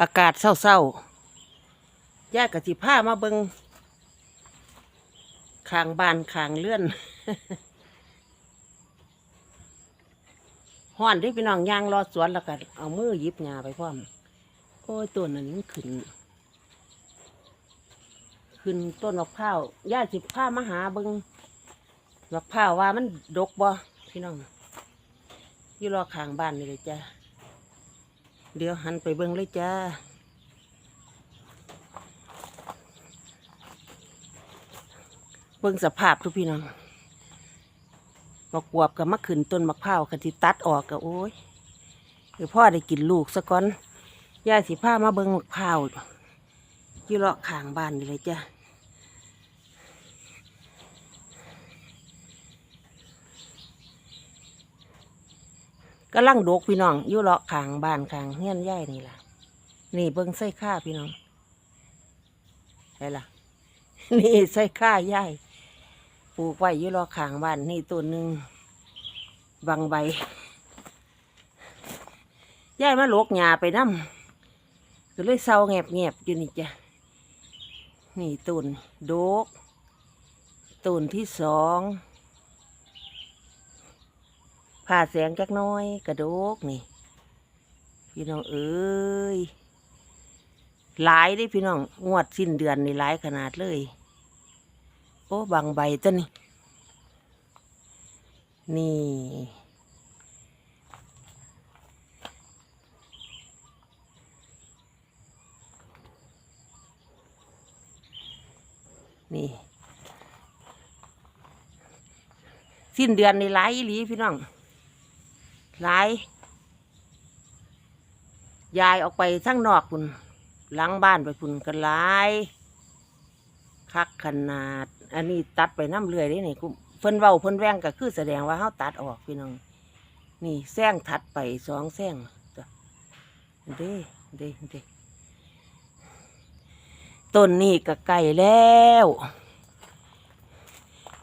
อากาศเศร้าๆย่ากะสิผ้ามาเบิงขางบานขางเลื่อนห้อนที่พี่น้องย่างรอสวนแล้วก็เอามือยิบหญ้าไปพร้อม โอ้ยต้นนั้นมันขึ้น ขึ้นต้นมะพร้าวย่าสิผ้ามาหาเบิงมะพร้าวว่ามันดกบ่พี่น้องอยู่รอข้างบ้านนี่เลยจ้า เดี๋ยวหันไปเบิงเลยจ้า เบิ่งสภาพทุกพี่น้องมากวบกับมะขึ้นต้นมะพร้าวกันที่ตัดออกกับโอ้ยเดี๋ยวพ่อได้กินลูกซะก่อนยายสิผ้ามาเบิ่งมะพร้าวอยู่เลาะขางบ้านนี่เลยจ้ะ กำลังดกพี่น้องอยู่เลาะขางบ้านขางเฮี้ยนย่ายนี่ล่ะ นี่เบิ่งไส้ข้าพี่น้องไช่ล่ะ นี่ใส่ข้าย่ายปลูกไว้อยู่รอข้างบ้านนี่ตัวหนึ่งบางใบย่ายมาโลกหญ้าไปน้ำก็เลยเศร้าแงบแงบอยู่นี่จ้ะ นี่ต้นโดกต้นที่สอง ผ่าแสงจักน้อย กระโดกนี่ พี่น้องเอ้ยหลายได้พี่น้องงวดสิ้นเดือนนี่หลายขนาดเลย โอ้บางใบต้นนี่ นี่ นี่ สิ้นเดือนนี่หลายอีหลีพี่น้อง หลายยายออกไปทั้งนอกคุณหลังบ้านไปคุณกันหลายคักขนาด อันนี้ตัดไปน้ำเลื่อยได้นี่กูเพิ่นเว้าเพิ่นแว่งก็คือแสดงว่าเฮาตัดออกพี่น้อง นี่แซงถัดไปสองแซงจ้ะเด้เด้เด้ต้นนี้ก็ไก่แล้ว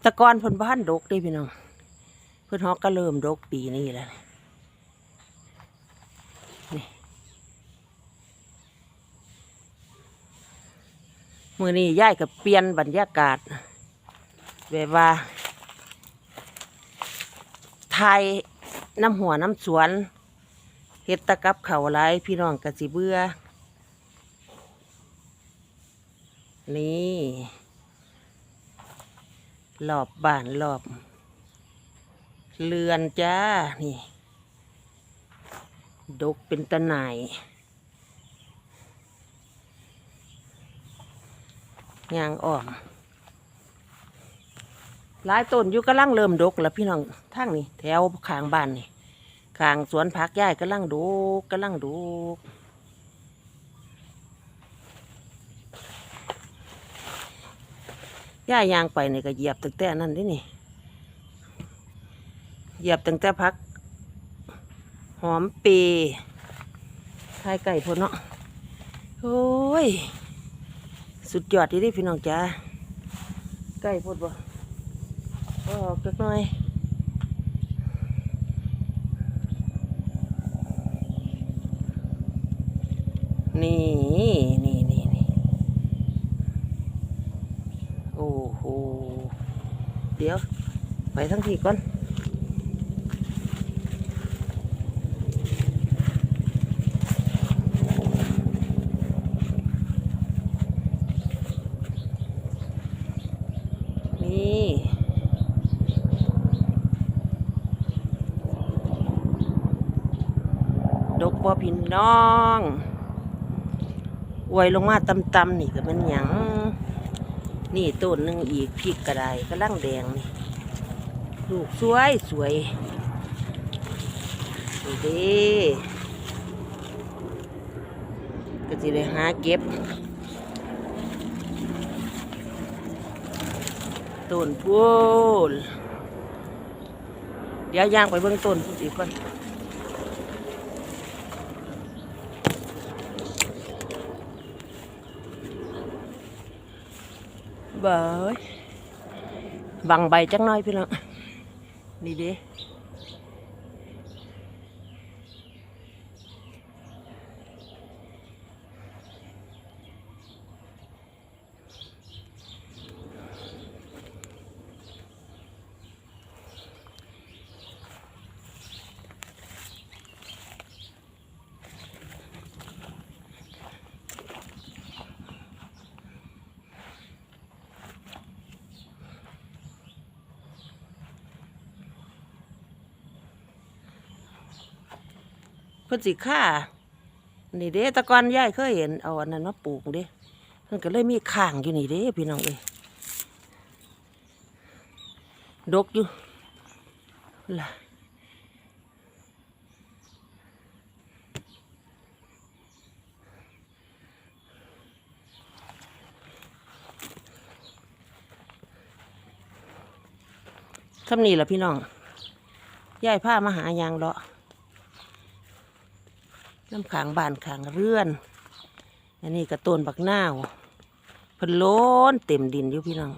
ตะกอนเพิ่นบ้านดกเด้พี่น้อง เพิ่นฮอกก็เริ่มดกปีนี้แล้ว มือนี้ย่ายกับเปลี่ยนบรรยากาศแบบว่าไทยน้ำหัวน้ำสวนเฮ็ดตะกับเขาวหลายพี่น้องกะสิเบื่อ นี่รอบบ้านรอบ เรือนจ้า นี่ ดกเป็นตะหน่ายยางอ่อมหลายต้นอยู่กำลังเริ่มดกแล้วพี่น้องทางนี่แถวขางบ้านนี่ขางสวนผักย่ายกำลังดกกำลังดกย่ายยางไปนี่ก็เหยียบตั้งแต่นั่นนี่เหยียบตั้งแต่พัก หอมเปย์ไข่ไก่พนเนาะโอ้ย สุดยอดที่ได้พี่น้องจ้าใกล้พูดบ่ก็ออกกหน่อยนี่นี่นี่นี่โอ้โหเดี๋ยว ไปทั้งทีก่อน นี่ ดกบ่พี่น้องอวยลงมาตำๆนี่ก็เป็นหยังนี่ต้นหนึ่งอีกพริกกระไดกระลังแดงนี่ลูกสวยสวยนี่ด้ก็จะได้หาเก็บ ต้นพูนเดี๋ยวย่างไปเบื้องต้นพูดอีกก่อนเบยบังใบจังน้อยพี่น้องนี่เด้ พิ่นสิค่านี่เด้ตะกอนยายเคยเห็นเอาอันนั้นมาปลูกเด้เพิ่นก็เลยมีข้างอยู่นี่เด้พี่น้องเอ้ยดกอยู่ล่ะทำนี่ล่ะพี่น้องยายผ้ามาหายางเลาะ น้ำขางบานขางเรือน อันนี้กระต้นบักหน้าวเพิ่นล้นเต็มดินอยู่พี่น้อง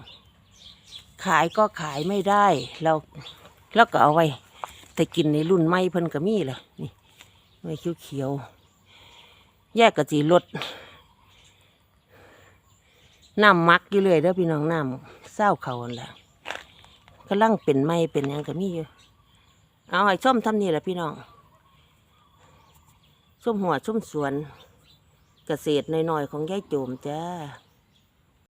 ขายก็ขายไม่ได้เราแล้วก็เอาไว้ แต่กินในรุ่นใหม่เพิ่นก็มีแหละนี่ไม่เขียวเขียวๆแยกกะจีรดน้ำมักอยู่เลยเด้อพี่น้องน้ำเศร้าเขาแหละกำลังเป็นไม้เป็นยังก็มีอยู่เอาไอ้ส้มทำนี่แหละพี่น้อง ส้มหัวส้มสวน เกษตรน้อยๆของยายโจมจ้า